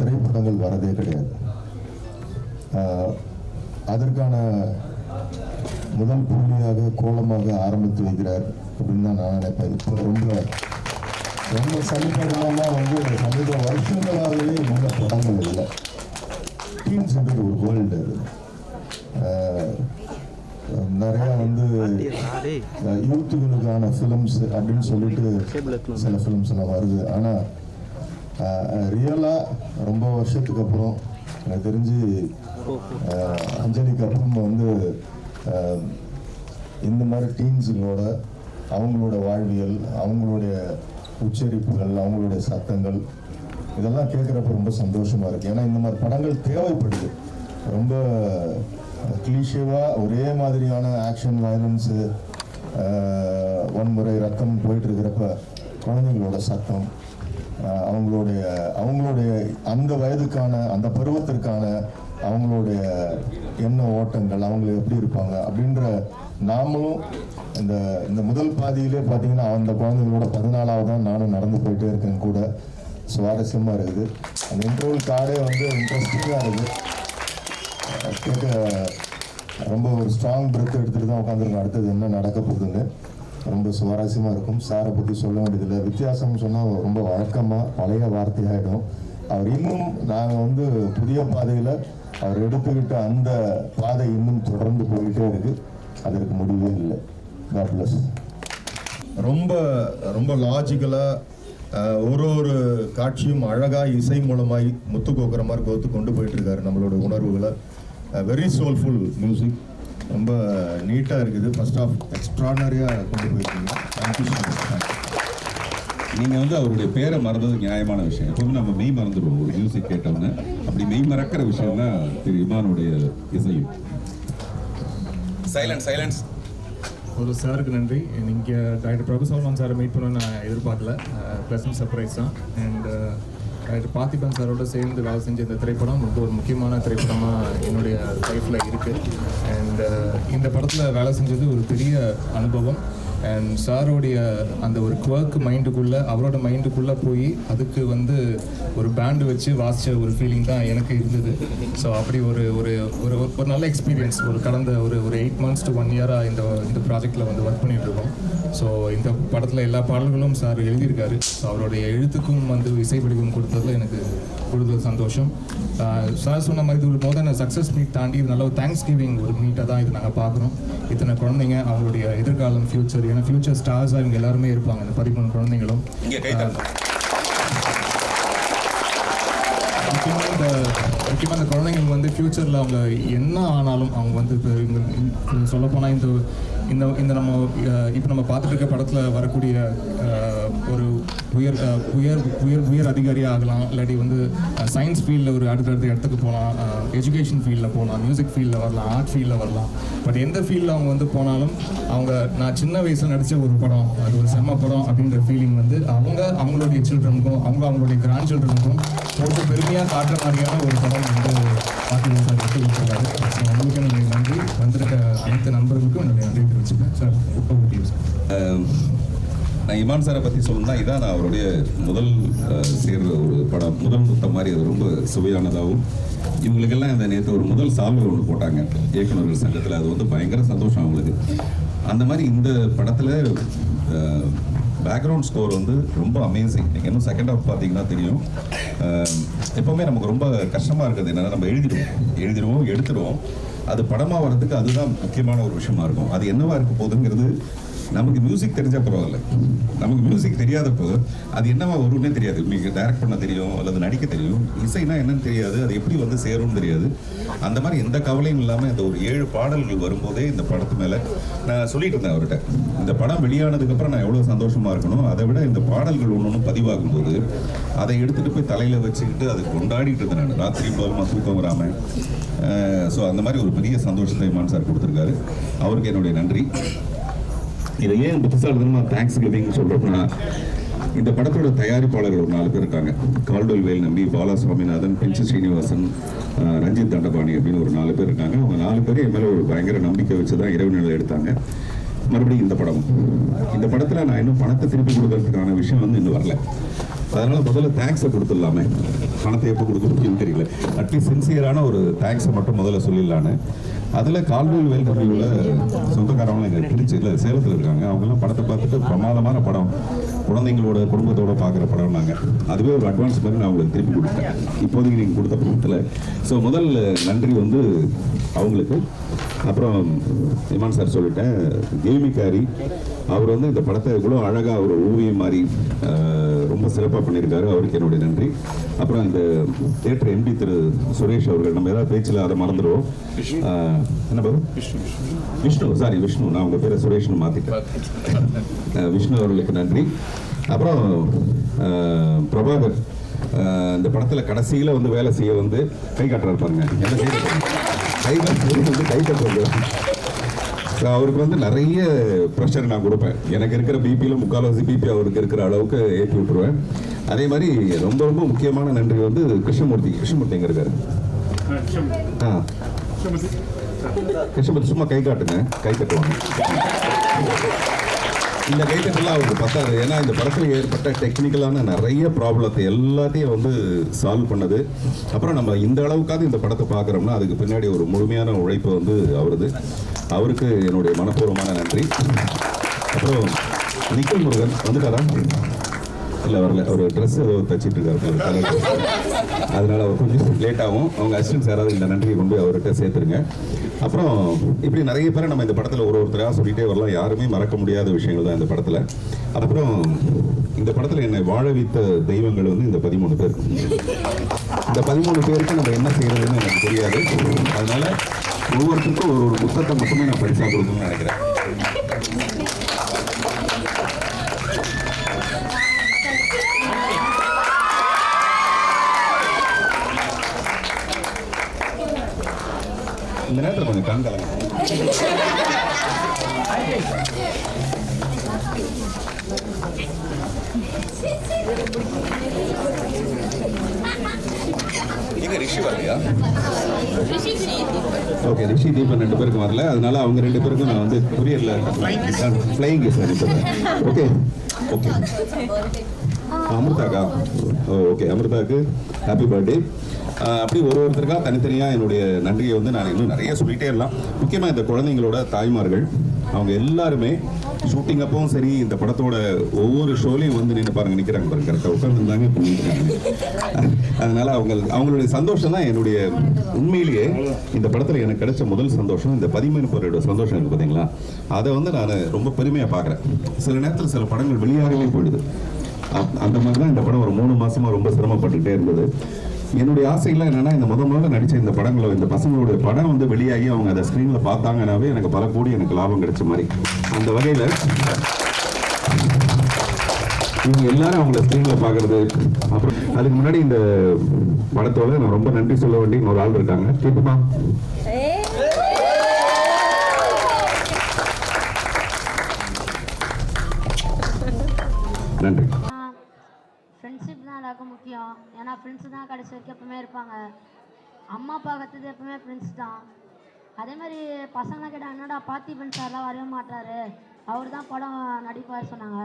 திரைப்படங்கள் வரதே கிடையாது. அதற்கான முதல் புள்ளியாக கோலமாக ஆரம்பித்து வைக்கிறார் அப்படின்னு தான் நான் நினைப்பேன். இப்போ ரொம்ப ரொம்ப சமீபமாக வந்து சமீப வருஷங்களாகவே இந்த படங்கள் இல்லை. டீன்ஸ்ன்றது ஒரு வேர்ல்டு அது. நிறையா வந்து யூத்துகளுக்கான ஃபிலிம்ஸ் அப்படின்னு சொல்லிட்டு சில ஃபிலிம்ஸ் எல்லாம் வருது. ஆனால் ரியலாக ரொம்ப வருஷத்துக்கு அப்புறம் எனக்கு தெரிஞ்சு அஞ்சலிக்கு அப்புறம் வந்து இந்த மாதிரி டீன்ஸுங்களோட அவங்களோட வாழ்வியல் அவங்களுடைய உச்சரிப்புகள் அவங்களுடைய சத்தங்கள் இதெல்லாம் கேட்குறப்ப ரொம்ப சந்தோஷமாக இருக்குது ஏன்னா இந்த மாதிரி படங்கள் தேவைப்படுது. ரொம்ப கிளீஷேவாக ஒரே மாதிரியான ஆக்ஷன் வயலன்ஸு வன்முறை ரத்தம் போயிட்டு இருக்கிறப்ப குழந்தைங்களோட சத்தம் அவங்களுடைய அவங்களுடைய அந்த வயதுக்கான அந்த பருவத்திற்கான அவங்களுடைய எண்ண ஓட்டங்கள் அவங்க எப்படி இருப்பாங்க அப்படின்ற நாமளும் இந்த இந்த முதல் பாதியிலே பார்த்தீங்கன்னா அந்த குழந்தைங்களோட பதினாலாவது தான் நானும் நடந்து போயிட்டே இருக்கேன் கூட. சுவாரஸ்யமாக இருக்குது. அந்த இன்டர்வல் கார்டே வந்து இன்ட்ரெஸ்டிங்காக இருக்குது. கேட்க ரொம்ப ஒரு ஸ்ட்ராங் பிரெத் எடுத்துகிட்டு தான் உட்காந்துருக்கோம் அடுத்தது என்ன நடக்க போகுதுன்னு. ரொம்ப சுவாரஸ்யமாக இருக்கும். சாரை பற்றி சொல்ல வேண்டியதில்லை. வித்தியாசம் சொன்னால் ரொம்ப வழக்கமாக பழைய வார்த்தையாகிடும் அவர் இன்னும் நாங்கள் வந்து புதிய பாதையில் அவர் எடுத்துக்கிட்ட அந்த பாதை இன்னும் தொடர்ந்து போயிட்டே இருக்கு. அதற்கு முடிவே இல்லை. God ரொம்ப ரொம்ப லாஜிக்கலாக ஒரு ஒரு காட்சியும் அழகாக இசை மூலமாய் முத்து கோக்குற மாதிரி கோத்து கொண்டு போயிட்டு இருக்காரு நம்மளோட உணர்வுகளை. வெரி சோல்ஃபுல் மியூசிக் ரொம்ப நீட்டாக இருக்குது. ஃபர்ஸ்ட் ஆஃப் எக்ஸ்ட்ரானரியாக கொண்டு போயிருக்கீங்க. தேங்க்யூ ஸோ மச் நீங்கள் வந்து அவருடைய பேரை மறந்தது நியாயமான விஷயம். எப்பவுமே நம்ம மெய் மறந்துடுவோம். ஒரு மியூசிக் கேட்டோம்னு. அப்படி மெய் மறக்கிற விஷயம் தான் திரு இமானுடைய இசையும். சைலன்ஸ் சைலன்ஸ் ஒரு சாருக்கு நன்றி. நீங்கள் டாக்டர் பிரபு சௌமன் சாரை மீட் பண்ணணும்னு நான் எதிர்பார்க்கல. ப்ளசன்ட் சர்ப்ரைஸ் தான். அண்ட் ரைட் பார்த்திபன் சாரோட சேர்ந்து வேலை செஞ்ச இந்த திரைப்படம் ரொம்ப ஒரு முக்கியமான திரைப்படமாக என்னுடைய லைஃப்பில் இருக்குது அண்ட் இந்த படத்தில் வேலை செஞ்சது ஒரு பெரிய அனுபவம். அண்ட் சாரோடைய அந்த ஒரு குவர்க் மைண்டுக்குள்ளே அவரோட மைண்டுக்குள்ளே போய் அதுக்கு வந்து ஒரு பேண்டு வச்சு வாசித்த ஒரு ஃபீலிங் தான் எனக்கு இருந்தது. ஸோ அப்படி ஒரு ஒரு ஒரு ஒரு நல்ல எக்ஸ்பீரியன்ஸ் ஒரு கடந்த ஒரு ஒரு எயிட் மந்த்ஸ் டு ஒன் இயராக இந்த இந்த ப்ராஜெக்டில் வந்து ஒர்க் பண்ணிகிட்ருக்கோம் ஸோ இந்த படத்தில் எல்லா பாடல்களும் சார் எழுதியிருக்காரு. ஸோ அவருடைய எழுத்துக்கும் வந்து இசை வடிவம் எனக்கு கூடுதல் சந்தோஷம். சார் சொன்ன மாதிரி ஒரு மோதன சக்ஸஸ் மீட் தாண்டி இது நல்ல ஒரு தேங்க்ஸ் கிவிங் ஒரு மீட்டாக தான் இது நாங்கள் பார்க்குறோம். இத்தனை குழந்தைங்க அவங்களுடைய எதிர்காலம் ஃப்யூச்சர் ஏன்னா ஃப்யூச்சர் ஸ்டார்ஸாக இவங்க எல்லாருமே இருப்பாங்க இந்த பதிமூணு குழந்தைங்களும். முக்கியமாக இந்த முக்கியமாக இந்த குழந்தைங்களுக்கு வந்து ஃப்யூச்சரில் அவங்க என்ன ஆனாலும் அவங்க வந்து இப்போ இவங்க சொல்லப்போனால் இந்த இந்த இந்த நம்ம இப்போ நம்ம பார்த்துட்டு இருக்க படத்தில் வரக்கூடிய ஒரு உயர் உயர் உயர் உயர் அதிகாரியாக ஆகலாம். இல்லாட்டி வந்து சயின்ஸ் ஃபீல்டில் ஒரு அடுத்தடுத்த இடத்துக்கு போகலாம் எஜுகேஷன் ஃபீல்டில் போகலாம் மியூசிக் ஃபீல்டில் வரலாம். ஆர்ட் ஃபீல்டில் வரலாம். பட் எந்த ஃபீல்டில் அவங்க வந்து போனாலும் அவங்க நான் சின்ன வயசில் நடித்த ஒரு படம் அது ஒரு செம்ம படம் அப்படின்ற ஃபீலிங் வந்து அவங்க அவங்களுடைய சில்ட்ரனுக்கும் அவங்க அவங்களுடைய கிராண்ட் சில்ட்ரனுக்கும் ரொம்ப பெருமையாக காட்டுற மாதிரியான ஒரு படம் வந்து பார்த்து சார். எடுத்து கொடுத்துருக்காரு. ஸோ என்னுடைய நன்றி. வந்திருக்க அனைத்து நண்பர்களுக்கும் என்னுடைய நன்றி தெரிவிச்சுக்கேன் சார் ரொம்ப முடியும் சார். நான் இமான் சாரை பற்றி சொல்லணும்னா இதான் நான் அவருடைய முதல் சேர்ந்த ஒரு படம். முதல் முத்தம் மாதிரி அது ரொம்ப சுவையானதாகவும் இவங்களுக்கெல்லாம் இந்த நேற்று ஒரு முதல் சால்வை ஒன்று போட்டாங்க. இயக்குநர்கள் சங்கத்தில் அது வந்து பயங்கர சந்தோஷம் அவங்களுக்கு. அந்த மாதிரி இந்த படத்தில் பேக்ரவுண்ட் ஸ்கோர் வந்து ரொம்ப அமேசிங் நீங்கள் இன்னும் செகண்ட் ஹாஃப் பார்த்தீங்கன்னா தெரியும். எப்போவுமே நமக்கு ரொம்ப கஷ்டமாக இருக்குது என்னென்னா நம்ம எழுதிடுவோம். எழுதிடுவோம் எடுத்துடுவோம். அது படமாக வர்றதுக்கு அதுதான் முக்கியமான ஒரு விஷயமா இருக்கும். அது என்னவா இருக்க போகுதுங்கிறது நமக்கு மியூசிக் தெரிஞ்சால் பரவாயில்ல. நமக்கு மியூசிக் தெரியாதப்போ அது என்னவா வரும்னே தெரியாது. உங்களுக்கு டைரக்ட் பண்ண தெரியும் அல்லது நடிக்க தெரியும். இசைனா என்னன்னு தெரியாது. அது எப்படி வந்து சேரும்னு தெரியாது. அந்த மாதிரி எந்த கவலையும் இல்லாமல் இந்த ஒரு ஏழு பாடல்கள் வரும்போதே இந்த படத்து மேலே நான் சொல்லிட்டு இருந்தேன் அவர்கிட்ட. இந்த படம் வெளியானதுக்கப்புறம் நான் எவ்வளோ சந்தோஷமாக இருக்கணும்? அதை விட இந்த பாடல்கள் ஒன்று ஒன்று பதிவாகும் போது அதை எடுத்துகிட்டு போய் தலையில் வச்சுக்கிட்டு அது கொண்டாடிட்டு இருந்தேன் நான். ராத்திரி போகமா தூக்கம் வராமல் ஸோ அந்த மாதிரி ஒரு பெரிய சந்தோஷத்தை மான் சார் கொடுத்துருக்காரு. அவருக்கு என்னுடைய நன்றி. இதை ஏன் புத்திசாலித்தனமா தேங்க்ஸ் கிவிங் சொல்றோம்னா இந்த படத்தோட தயாரிப்பாளர்கள் ஒரு நாலு பேர் இருக்காங்க. கால்டோல் வேல் நம்பி பாலா சுவாமிநாதன் பெஞ்சு ஸ்ரீனிவாசன் ரஞ்சித் தண்டபாணி அப்படின்னு ஒரு நாலு பேர் இருக்காங்க. அவங்க நாலு பேரும் என் மேலே ஒரு பயங்கர நம்பிக்கை வச்சு தான் இரவு நிலை எடுத்தாங்க. மறுபடியும் இந்த படம். இந்த படத்தில் நான் இன்னும் பணத்தை திருப்பி கொடுக்கறதுக்கான விஷயம் வந்து இன்னும் வரல. அதனால முதல்ல தேங்க்ஸை கொடுத்துடலாமே. பணத்தை எப்போ கொடுக்க முடியும்னு தெரியல அட்லீஸ்ட் சின்சியரான ஒரு தேங்க்ஸை மட்டும் முதல்ல சொல்லிடலான்னு. அதில் கால்வெல் வேல்கம்பியோட சொந்தக்காரவங்களாம் எங்கள் திருச்சி இல்லை சேலத்தில் இருக்காங்க. அவங்கெல்லாம் படத்தை பார்த்துட்டு பிரமாதமான படம் குழந்தைங்களோட குடும்பத்தோட பார்க்குற படம் நாங்கள் அதுவே ஒரு அட்வான்ஸ் மாதிரி நான் உங்களுக்கு திருப்பி கொடுத்தேன் இப்போதைக்கு நீங்கள் கொடுத்த படத்தில். ஸோ முதல் நன்றி வந்து அவங்களுக்கு. அப்புறம் இமான் சார் சொல்லிட்டேன் கேமிக்காரி அவர் வந்து இந்த படத்தை இவ்வளோ அழகாக ஒரு ஓவியம் மாதிரி ரொம்ப சிறப்பாக பண்ணியிருக்காரு. அவருக்கு என்னுடைய நன்றி. அப்புறம் இந்த தேட்டர் எம்பி திரு சுரேஷ் அவர்கள் நம்ம ஏதாவது பேச்சில் அதை மறந்துடுவோம். என்ன பாபு விஷ்ணு சாரி விஷ்ணு. நான் உங்கள் பேரை சுரேஷ்னு மாற்றிட்டேன் விஷ்ணு அவர்களுக்கு நன்றி. அப்புறம் பிரபாகர் இந்த படத்தில் கடைசியில் வந்து வேலை செய்ய வந்து கை காட்டுறாரு பாருங்க. என்ன கை கட்டுறாங்க கை வந்து கை கட்டுறது. அவருக்கு வந்து நிறைய ப்ரெஷர் நான் கொடுப்பேன். எனக்கு இருக்கிற பிபியில் முக்கால்வாசி பிபி அவருக்கு இருக்கிற அளவுக்கு ஏற்றி விட்டுருவேன். அதே மாதிரி ரொம்ப ரொம்ப முக்கியமான நன்றி வந்து கிருஷ்ணமூர்த்தி. கிருஷ்ணமூர்த்தி எங்க இருக்காரு? ஆ கிருஷ்ணமூர்த்தி சும்மா கை காட்டுங்க. கை கட்டுவாங்க இந்த கைட்டெல்லாம் அவருக்கு பத்தாது. ஏன்னா இந்த படத்தில் ஏற்பட்ட டெக்னிக்கலான நிறைய ப்ராப்ளத்தை எல்லாத்தையும் வந்து சால்வ் பண்ணது. அப்புறம் நம்ம இந்த அளவுக்காவது இந்த படத்தை பார்க்குறோம்னா அதுக்கு பின்னாடி ஒரு முழுமையான உழைப்பு வந்து அவருது. அவருக்கு என்னுடைய மனப்பூர்வமான நன்றி. அப்புறம் நிக்கில் முருகன் வந்துட்டாரா? இல்லை வரல. ஒரு ட்ரெஸ் ஏதோ தச்சிட்டு இருக்காரு. போல, அதனால அவர் கொஞ்சம் லேட் ஆகும். அவங்க அசிஸ்டன்ஸ் யாராவது இந்த நன்றியை கொண்டு அவர்கிட்ட சேர்த்துருங்க. அப்புறம் இப்படி நிறைய பேரை நம்ம இந்த படத்தில் ஒரு ஒருத்தராக சொல்லிகிட்டே வரலாம். யாருமே மறக்க முடியாத விஷயங்கள் தான் இந்த படத்தில். அப்புறம் இந்த படத்தில் என்னை வாழ வைத்த தெய்வங்கள் வந்து இந்த பதிமூணு பேர். இந்த பதிமூணு பேருக்கு நம்ம என்ன செய்யறதுன்னு எனக்கு தெரியாது. அதனால ஒவ்வொருத்தருக்கும் ஒரு ஒரு புத்தகத்தை மட்டுமே நான் பரிசா கொடுக்கணும்னு நினைக்கிறேன். காங்கலாம் எங்க ரிஷி வரலையா? ஓகே ரிஷி தீபன் ரெண்டு பேருக்கும் வரல. அதனால அவங்க ரெண்டு பேருக்கும் நான் வந்து கொரியர்ல அனுப்பிடுறேன் ஓகே. ஓகே. அமிர்தாக்கா? Oh okay. அமிர்தாவுக்கு ஹாப்பி பர்த்டே அப்படி ஒரு ஒருத்தருக்காக தனித்தனியாக என்னுடைய நன்றியை வந்து நான் இன்னும் நிறைய சொல்லிட்டே இருக்கலாம். முக்கியமாக இந்த குழந்தைங்களோட தாய்மார்கள் அவங்க எல்லாருமே ஷூட்டிங் அப்பவும் சரி இந்த படத்தோட ஒவ்வொரு ஷோலையும் வந்து நின்று பாருங்க நிற்கிறாங்க பாருங்க கரெக்டாக உட்காந்துருந்தாங்க இப்போ அதனால அவங்க அவங்களுடைய சந்தோஷம் தான் என்னுடைய உண்மையிலேயே இந்த படத்தில் எனக்கு கிடைச்ச முதல் சந்தோஷம் இந்த பதிமூணு பேரோட சந்தோஷம் இருக்கு பார்த்தீங்களா அதை வந்து நான் ரொம்ப பெருமையாக பார்க்குறேன் சில நேரத்தில் சில படங்கள் வெளியாகவே போயிடுது. அந்த மாதிரி தான் இந்த படம் ஒரு மூணு மாசமா ரொம்ப சிரமப்பட்டுக்கிட்டே இருந்தது. என்னுடைய ஆசைகள்லாம் என்னென்னா இந்த முத முதல்ல நடித்த இந்த படங்களை இந்த பசங்களுடைய படம் வந்து வெளியாகி அவங்க அதை ஸ்க்ரீனில் பார்த்தாங்கனாவே எனக்கு பல கோடி எனக்கு லாபம் கிடைச்ச மாதிரி. அந்த வகையில் இவங்க எல்லாரும் அவங்கள ஸ்க்ரீனில் பார்க்கறது அப்புறம் அதுக்கு முன்னாடி இந்த படத்தோட நான் ரொம்ப நன்றி சொல்ல வேண்டிய ஒரு ஆள் இருக்காங்க. கேட்டுமா நன்றி. முக்கியம். ஏன்னா ஃப்ரெண்ட்ஸ் தான் கடைசி வரைக்கும் எப்பவுமே இருப்பாங்க. அம்மா அப்பா கற்றுது எப்பவுமே ஃப்ரெண்ட்ஸ் தான். அதே மாதிரி பசங்களாம் கேட்டாங்க என்னடா பார்த்திபன் சார்லாம் வரவே மாட்டார் அவர் தான் படம் நடிப்பார் சொன்னாங்க.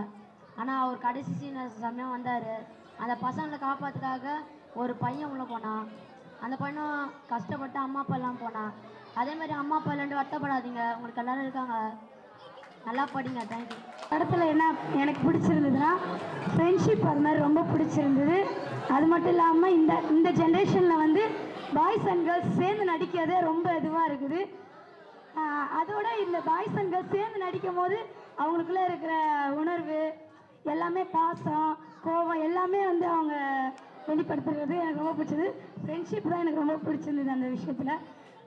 ஆனால் அவர் கடைசி சீன சமயம் வந்தார். அந்த பசங்களை காப்பாத்துக்காக ஒரு பையன் உள்ளே போனான். அந்த பையனும் கஷ்டப்பட்டு அம்மா அப்பா எல்லாம் போனான். அதே மாதிரி அம்மா அப்பா இல்லாண்டு வருத்தப்படாதீங்க. உங்களுக்கு எல்லோரும் இருக்காங்க. நல்லா படிங்க தேங்க்யூ படத்தில் என்ன எனக்கு பிடிச்சிருந்ததுன்னா ஃப்ரெண்ட்ஷிப் அது மாதிரி ரொம்ப பிடிச்சிருந்தது. அது மட்டும் இல்லாமல் இந்த இந்த ஜென்ரேஷனில் வந்து பாய்ஸ் அண்ட் கேர்ள்ஸ் சேர்ந்து நடிக்கிறதே ரொம்ப இதுவாக இருக்குது. அதோட இந்த பாய்ஸ் அண்ட் கேர்ள்ஸ் சேர்ந்து நடிக்கும் போது அவங்களுக்குள்ளே இருக்கிற உணர்வு எல்லாமே பாசம் கோபம் எல்லாமே வந்து அவங்க வெளிப்படுத்துறது எனக்கு ரொம்ப பிடிச்சது. ஃப்ரெண்ட்ஷிப் தான் எனக்கு ரொம்ப பிடிச்சிருந்தது அந்த விஷயத்தில்.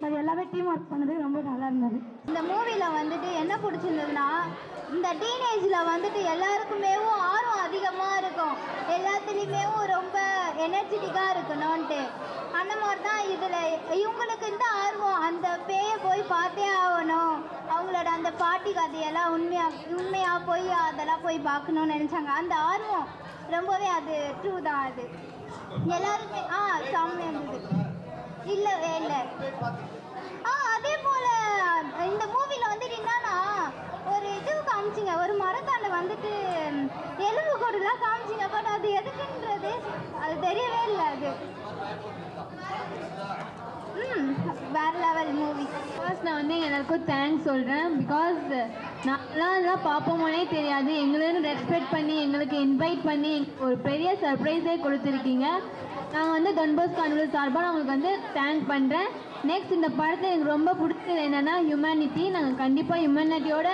அது எல்லாமே டீம் ஒர்க் பண்ணது ரொம்ப நல்லா இருந்தது. இந்த மூவியில் வந்துட்டு என்ன பிடிச்சிருந்ததுன்னா இந்த டீனேஜில் வந்துட்டு எல்லாருக்குமே ஆர்வம் அதிகமாக இருக்கும். எல்லாத்துலேயுமே ரொம்ப எனர்ஜெட்டிக்காக இருக்கணும்ன்ட்டு. அந்த மாதிரி தான் இதில் இவங்களுக்கு இந்த ஆர்வம் அந்த பேயை போய் பார்த்தே ஆகணும். அவங்களோட அந்த பாட்டி கதையெல்லாம் உண்மையாக உண்மையாக போய் அதெல்லாம் போய் பார்க்கணும்னு நினச்சாங்க. அந்த ஆர்வம் ரொம்பவே அது ட்ரூ தான் அது. எல்லாருமே ஆ செம்மையாக இருந்தது. இல்லவே இல்லை ஆ அதே போல இந்த மூவியில் வந்துட்டு என்னன்னா ஒரு இது காமிச்சிங்க. ஒரு மரத்தாண்ட வந்துட்டு எலும்பு கூடுலாம் காமிச்சிங்க. பட் அது எதுக்குன்றது அது தெரியவே இல்லை அது. ம் வேற லெவல் மூவி ஃபர்ஸ்ட் நான் வந்து எல்லாருக்கும் தேங்க்ஸ் சொல்கிறேன் பிகாஸ் நான்லாம் இதெல்லாம் பார்ப்போமோனே தெரியாது. எங்களுன்னு ரெஸ்பெக்ட் பண்ணி எங்களுக்கு இன்வைட் பண்ணி ஒரு பெரிய சர்ப்ரைஸே கொடுத்துருக்கீங்க. நான் வந்து டொன்போஸ் கான்வெல் சார்பாக நான் உங்களுக்கு வந்து தேங்க் பண்ணுறேன் நெக்ஸ்ட் இந்த படத்தில் எனக்கு ரொம்ப பிடிச்சது என்னென்னா ஹியூமனிட்டி நாங்கள் கண்டிப்பாக ஹியூமனிட்டியோட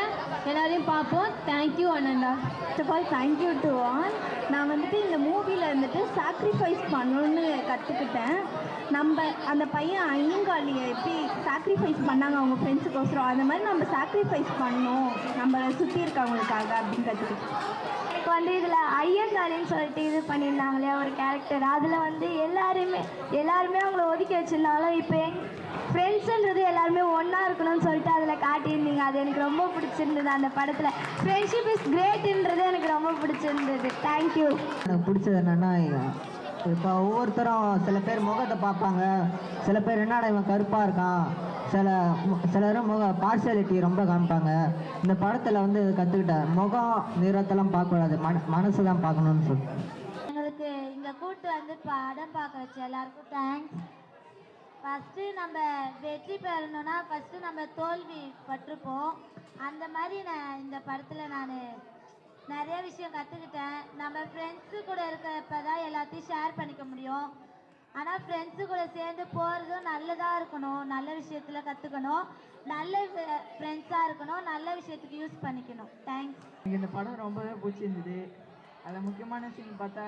எல்லாரையும் பார்ப்போம். Thank you Ananda. First of all thank you to all நான் வந்துட்டு இந்த மூவியில் இருந்துட்டு சாக்ரிஃபைஸ் பண்ணணும்னு கற்றுக்கிட்டேன் நம்ம அந்த பையன் ஐயங்காளியை எப்படி சாக்ரிஃபைஸ் பண்ணாங்க அவங்க ஃப்ரெண்ட்ஸுக்கோசரம் அந்த மாதிரி நம்ம சாக்ரிஃபைஸ் பண்ணணும். நம்மளை சுற்றி இருக்கவங்களுக்காக அப்படின்னு கற்றுக்கிட்டேன் வந்து இதில் ஐயங்காளின்னு சொல்லிட்டு இது பண்ணியிருந்தாங்களே ஒரு கேரக்டர் அதில் வந்து எல்லாருமே எல்லாருமே அவங்கள ஒதுக்கி வச்சுருந்தாலும் இப்போ எங் ஃப்ரெண்ட்ஸுன்றது எல்லாருமே ஒன்றா இருக்கணும்னு சொல்லிட்டு அதில் காட்டியிருந்தீங்க. அது எனக்கு ரொம்ப பிடிச்சிருந்தது அந்த படத்தில். ஃப்ரெண்ட்ஷிப் இஸ் கிரேட்டுன்றது எனக்கு ரொம்ப பிடிச்சிருந்தது. தேங்க்யூ எனக்கு பிடிச்சது என்னென்னா இப்போ ஒவ்வொருத்தரும் சில பேர் முகத்தை பார்ப்பாங்க. சில பேர் என்னடா இவன் கருப்பாக இருக்கான்? சில மு- சிலரும் முக பார்சியாலிட்டி ரொம்ப காமிப்பாங்க. இந்த படத்தில் வந்து கற்றுக்கிட்டேன் முகம் நிறத்தெல்லாம் பார்க்கக்கூடாது. மன மனசு தான் பார்க்கணும்னு சொல்லிட்டு எங்களுக்கு இங்கே கூட்டு வந்து படம் பார்க்க வச்ச எல்லாருக்கும் தேங்க்ஸ் ஃபஸ்ட்டு நம்ம வெற்றி பெறணும்னா ஃபஸ்ட்டு நம்ம தோல்வி பட்டிருப்போம். அந்த மாதிரி நான் இந்த படத்தில் நான் நிறைய விஷயம் கற்றுக்கிட்டேன் நம்ம ஃப்ரெண்ட்ஸு கூட இருக்கிறப்ப தான் எல்லாத்தையும் ஷேர் பண்ணிக்க முடியும். ஆனால் ஃப்ரெண்ட்ஸு கூட சேர்ந்து போகிறதும் நல்லதாக இருக்கணும். நல்ல விஷயத்தில் கற்றுக்கணும் நல்ல ஃப்ரெண்ட்ஸாக இருக்கணும். நல்ல விஷயத்துக்கு யூஸ் பண்ணிக்கணும். தேங்க்ஸ் எனக்கு இந்த படம் ரொம்பவே பிடிச்சிருந்தது. அதில் முக்கியமான சீன் பார்த்தா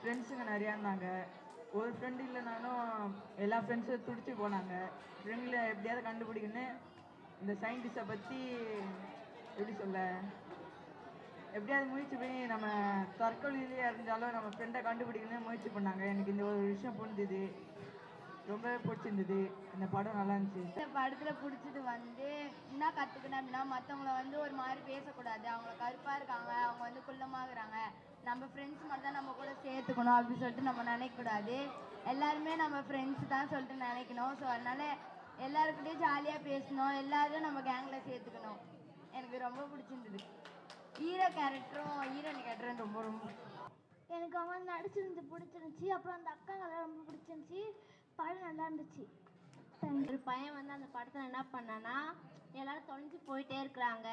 ஃப்ரெண்ட்ஸுங்க நிறையா இருந்தாங்க. ஒரு ஃப்ரெண்டு இல்லைனாலும் எல்லா ஃப்ரெண்ட்ஸும் துடிச்சு போனாங்க. ஃப்ரெண்டில் எப்படியாவது கண்டுபிடிக்கணும்னு இந்த சயின்டிஸ்ட்டை பற்றி எப்படி சொல்ல? எப்படியாவது முயற்சி பண்ணி நம்ம தற்கொலையிலேயே இருந்தாலும் நம்ம ஃப்ரெண்டை கண்டுபிடிக்கணும்னு முயற்சி பண்ணாங்க. எனக்கு இந்த ஒரு விஷயம் புரிஞ்சுது. ரொம்பவே பிடிச்சிருந்தது. இந்த படம் நல்லா இருந்துச்சு. இந்த படத்தில் பிடிச்சது வந்து என்ன கற்றுக்கினேன் அப்படின்னா மற்றவங்கள வந்து ஒரு மாதிரி பேசக்கூடாது. அவங்க கருப்பாக இருக்காங்க. அவங்க வந்து குள்ளமாகறாங்க. நம்ம ஃப்ரெண்ட்ஸ் மட்டும் தான் நம்ம கூட சேர்த்துக்கணும் அப்படின்னு சொல்லிட்டு நம்ம நினைக்கக்கூடாது. எல்லாருமே நம்ம ஃப்ரெண்ட்ஸ் தான் சொல்லிட்டு நினைக்கணும். ஸோ அதனால எல்லாருக்கிட்டையும் ஜாலியாக பேசணும். எல்லாரும் நம்ம கேங்கில் சேர்த்துக்கணும். எனக்கு ரொம்ப பிடிச்சிருந்தது. ஹீரோ கேரக்டரும் ஹீரோயின் கேரக்டரும் ரொம்ப ரொம்ப எனக்கு அவன் நடிச்சிருந்து பிடிச்சிருந்துச்சி. அப்புறம் அந்த அக்காங்கெல்லாம் ரொம்ப பிடிச்சிருந்துச்சி. படம் நல்லா இருந்துச்சு. ஒரு பையன் வந்து அந்த படத்தில் என்ன பண்ணான்னா எல்லாரும் தொலைஞ்சு போயிட்டே இருக்கிறாங்க.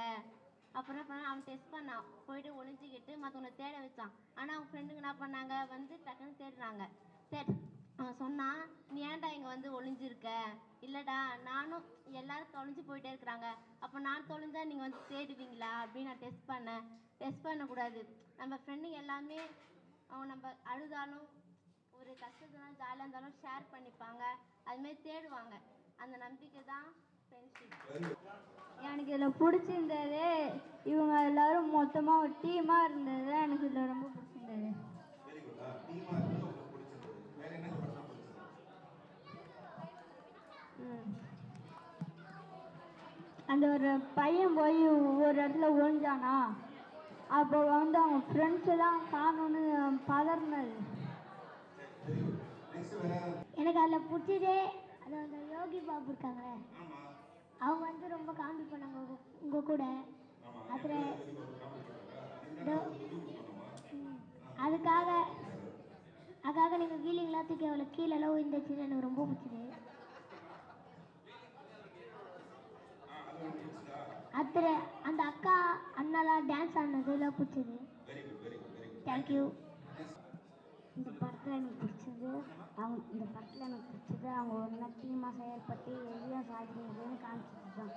அப்புறம் என்ன பண்ணா, அவன் டெஸ்ட் பண்ணான் போயிட்டு ஒளிஞ்சிக்கிட்டு மற்றவங்களை தேட வச்சான். ஆனால் அவங்க ஃப்ரெண்டுங்க என்ன பண்ணாங்க? வந்து டக்குன்னு தேடுறாங்க. தேட். அவன் சொன்னான் நீ ஏன்டா இங்கே வந்து ஒளிஞ்சிருக்க? இல்லைடா நானும் எல்லாரும் தொலைஞ்சு போயிட்டே இருக்கிறாங்க. அப்போ நான் தொலைஞ்சா நீங்கள் வந்து தேடுவீங்களா? அப்படின்னு நான் டெஸ்ட் பண்ணேன். டெஸ்ட் பண்ணக்கூடாது. நம்ம ஃப்ரெண்டுங்க எல்லாமே அவங்க நம்ம அழுதாலும் ஒரு கஷ்டத்தினாலும் ஜாலியாக இருந்தாலும் ஷேர் பண்ணிப்பாங்க. அதுமாரி தேடுவாங்க. அந்த நம்பிக்கை தான் ஃப்ரெண்ட்ஷிப் எனக்கு இதில் பிடிச்சிருந்தது இவங்க எல்லாரும் மொத்தமாக ஒரு டீமாக இருந்தது எனக்கு இதில் ரொம்ப பிடிச்சிருந்தது. அந்த ஒரு பையன் போய் ஒரு இடத்துல ஒழிஞ்சானா அப்போ வந்து அவங்க ஃப்ரெண்ட்ஸ் எல்லாம் காணும்னு பதறினது எனக்கு அதில் பிடிச்சதே அது அந்த யோகி பாபு இருக்காங்களே அவங்க வந்து ரொம்ப காமெடி பண்ணாங்க உங்கள் கூட. அதில் அதுக்காக அதுக்காக நீங்கள் வீலிங்லாம் தூக்கி அவளை கீழெல்லாம் விழுந்துச்சு எனக்கு ரொம்ப பிடிச்சது. அத்தனை அந்த அக்கா அண்ணாலாம் டான்ஸ் ஆடினதுலாம் பிடிச்சது. தேங்க்யூ இந்த படத்தில் எனக்கு பிடிச்சது அவங்க இந்த படத்தில் எனக்கு பிடிச்சது அவங்க ஒன்றா டீமாக செயல்பட்டு எதையும் சாதிக்கிறதுன்னு காமிச்சது தான்